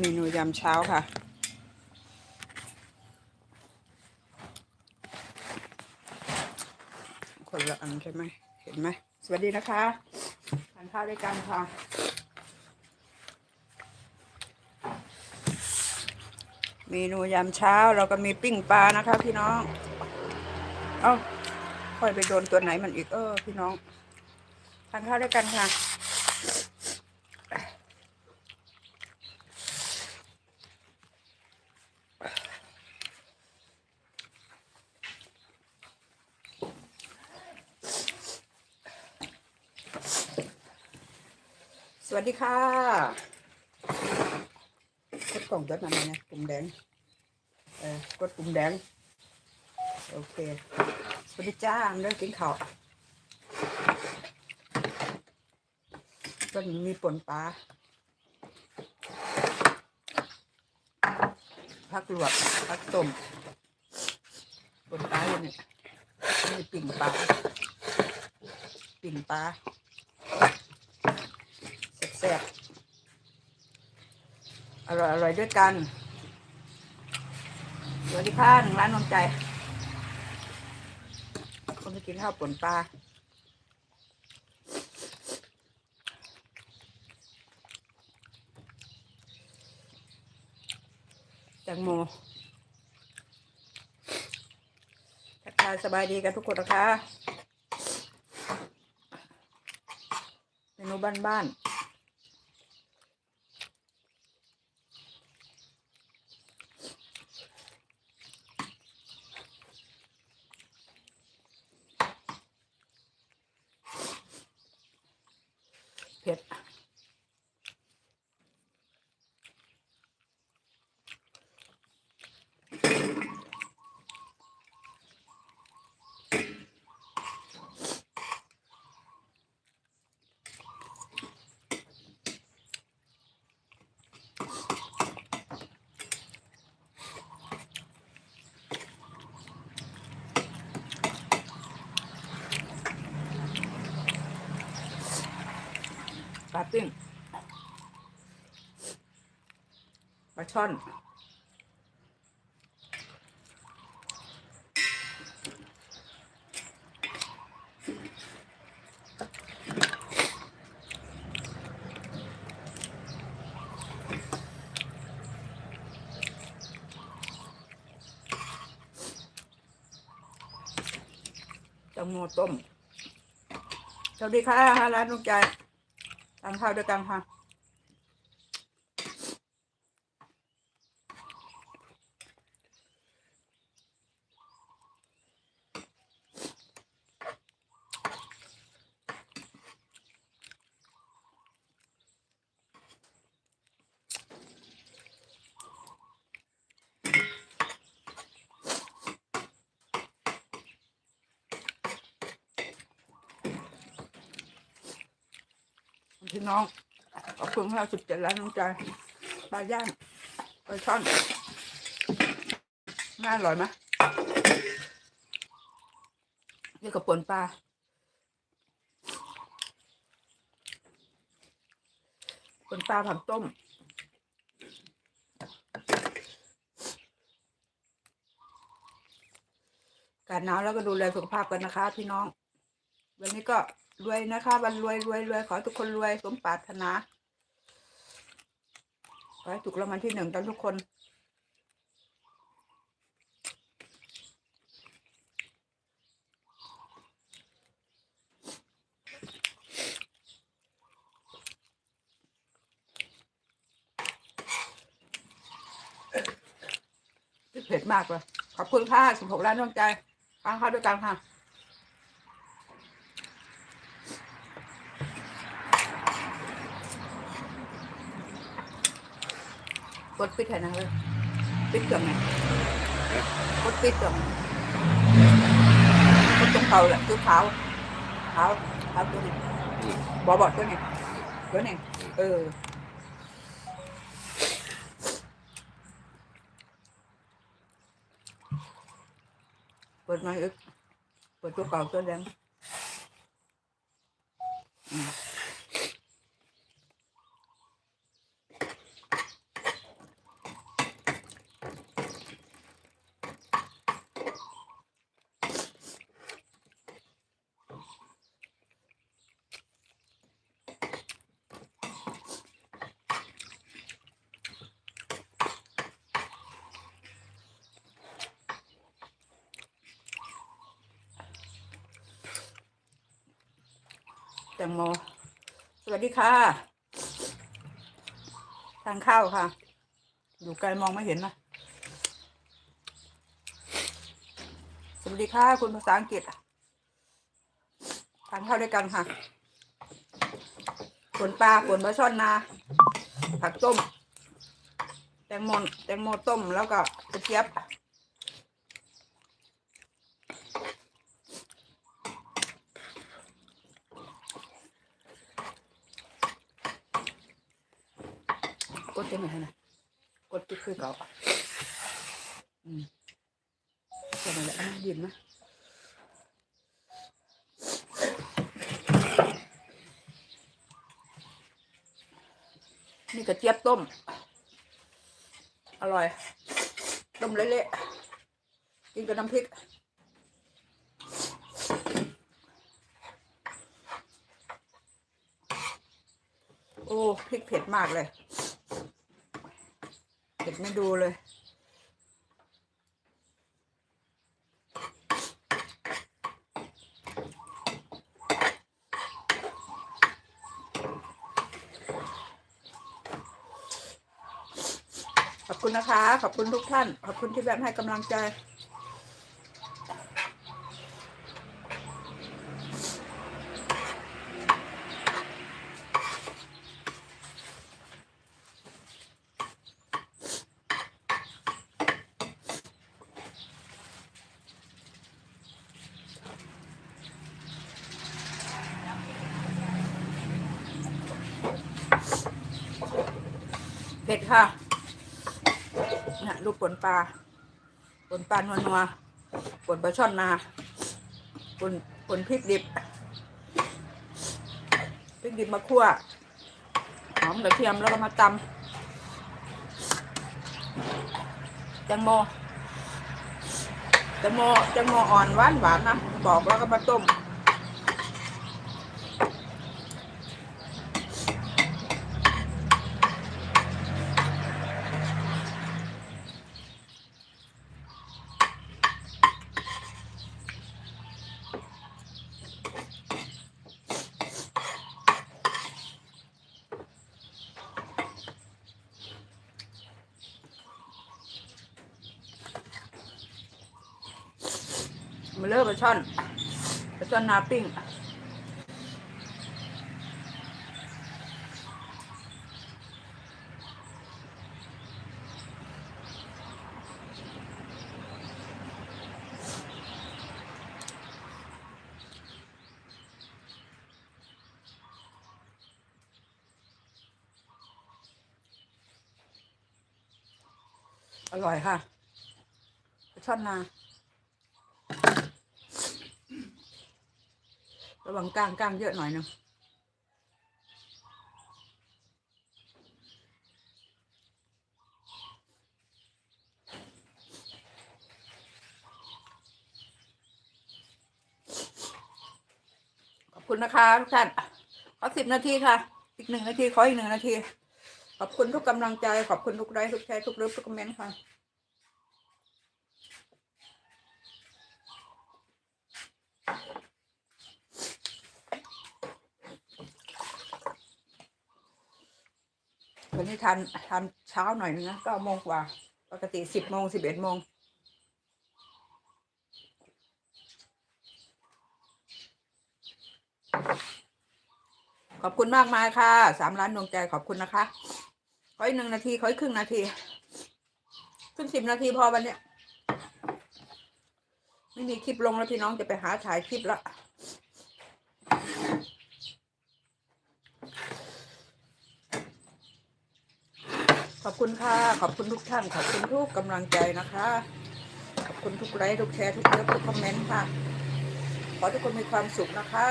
เมนูยามเช้าค่ะ คนละอันใช่ไหมเห็นไหม สวัสดีนะคะทานข้าวด้วยกันค่ะเมนูยามเช้าเราก็มีปิ้งปลานะคะ พี่น้อง เอ้าค่อยไปโดนตัวไหนมันอีกเออ พี่น้องทานข้าวด้วยกันค่ะ วัสดีค่ะกดกล่องตัวนั้นนะปุ่มแดงเออกดปุ่มแดง โอเค สวัสดีจ้าเริ่มกินข้าวก็มีป่นปลาผักลวกผักต้มป่นปลาอยู่เนี่ยมีปิ่งปลาปิ่งปลา แซ่บอร่อยอร่อยด้วยกันสวัสดีค่ะหนึ่งร้านนมใจ คนจะกินข้าวป่นปลาแตงโมทักทายสบายดีกันทุกคนนะคะเมนูบ้านๆ เผ็ดป ลาปิ้งปลาช่อนแตงโมต้ม สวัสดีค่ะร้านลุงใจ ทานข้าวด้วยกันค่ะ พี่น้อง ขอบคุณค่ะสิบเจ็ดล้านน้องใจปลาย่างปลาช่อนน่าอร่อยไหมนี่กับป่นปลาป่นปลาผักต้มการหนาวแล้วก็ดูแลสุขภาพกันนะคะ พี่น้อง วันนี้ก็ รวยนะคะ วันรวยรวยรวยขอทุกคนรวยสมปรารถนาขอให้ถูกรางวัลที่หนึ่งกันทุกคนเผ็ดมากเลย ขอบคุณค่ะสิบหกล้านดวงใจทานข้าด้วยกันค่ะ กดปิดให้นะเลยปิดเครื่องไงกดปิดเครื่องกดตรงเขาแหละคือเท้าเท้าเท้าตัวนี้บอบอดตัวนี้ตัวนี้เออเปิดมาอีกเปิดตัวเก่าตัวแดงอืม แตงโม สวัสดีค่ะ ทานข้าวค่ะ อยู่ไกลมองไม่เห็นนะ สวัสดีค่ะ คุณภาษาอังกฤษทานข้าวด้วยกันค่ะผลปลาผลปลาช่อนนา ผักต้ม แตงโม แตงโมต้มแล้วก็กระเจี๊ยบ กดยังไงนะกดที่คือเก่าอืมจะมาแล้วอะยินนะนี่กระเจี๊ยบต้ม อร่อย ต้มเละๆกินกับน้ำพริกโอ้พริกเผ็ดมากเลย ไม่ดูเลย ขอบคุณนะคะ ขอบคุณทุกท่าน ขอบคุณที่แบบให้กำลังใจ เผ็ดค่ะเนี่ยลูกปนปลาปนปลานัวนัวๆปนปลาช่อนนาปนปนพริกดิบพริกดิบมาคั่วหอมกระเทียมแล้วก็มาตำแตงโมแตงโมแตงโมอ่อนหวานหวานนะบอกแล้วก็มาต้ม มาเลิกปลาช่อนปลาช่อนนาปิ้งอร่อยค่ะช่อนนา ระวังก้างก้างเยอะหน่อยนึงขอบคุณนะคะทุกท่านขอสิบนาทีค่ะ อีกหนึ่งนาที ขออีกหนึ่งนาที ขอบคุณทุกกำลังใจ ขอบคุณทุกไลค์ทุกแชร์ทุกเลิฟทุกคอมเมนต์ค่ะ นี้ทานทานเช้าหน่อยนึงนะเก้าโมงกว่า ปกติสิบโมงสิบเอ็ดโมงขอบคุณมากมายค่ะสามล้านดวงใจขอบคุณนะคะขออีกหนึ่งนาทีขออีกครึ่งนาที ขึ้นสิบนาทีพอวันเนี้ยไม่มีคลิปลงแล้วพี่น้องจะไปหาถ่ายคลิปละ อบคุณค่ะ ขอบคุณทุกท่าน ขอบคุณทุกกำลังใจนะคะ ขอบคุณทุกไลค์ทุกแชร์ทุกเลิฟทุกคอมเมนต์ค่ะ ขอทุกคนมีความสุขนะคะ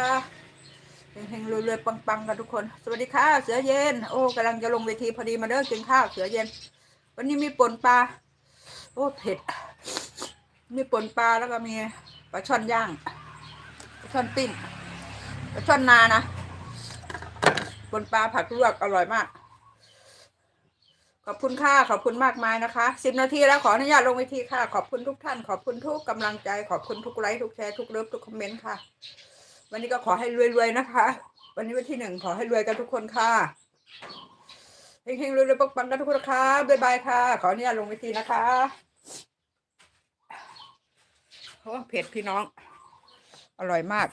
เฮงๆรวยๆปังๆกันทุกคน สวัสดีค่ะ เสือเย็น โอ้กำลังจะลงเวทีพอดีมาเด้อกินข้าวเสือเย็น วันนี้มีป่นปลา โอ้เผ็ด มีป่นปลาแล้วก็มีปลาช่อนย่าง ปลาช่อนปิ้ง ปลาช่อนนานะป่นปลาผัดลวกอร่อยมาก ขอบคุณค่ะ ขอบคุณมากมายนะคะสิบนาทีแล้วขออนุญาตลงเวทีค่ะ ขอบคุณทุกท่าน ขอบคุณทุกกำลังใจ ขอบคุณทุกไลค์ทุกแชร์ทุกเลิฟทุกคอมเมนต์ค่ะ วันนี้ก็ขอให้รวยๆนะคะ วันนี้วันที่หนึ่งขอให้รวยกันทุกคนค่ะเฮงๆรวยๆปังๆกันทุกคนนะคะบ๊ายบายค่ะ ขออนุญาตลงเวทีนะคะโอ้เผ็ดพี่น้อง อร่อยมาก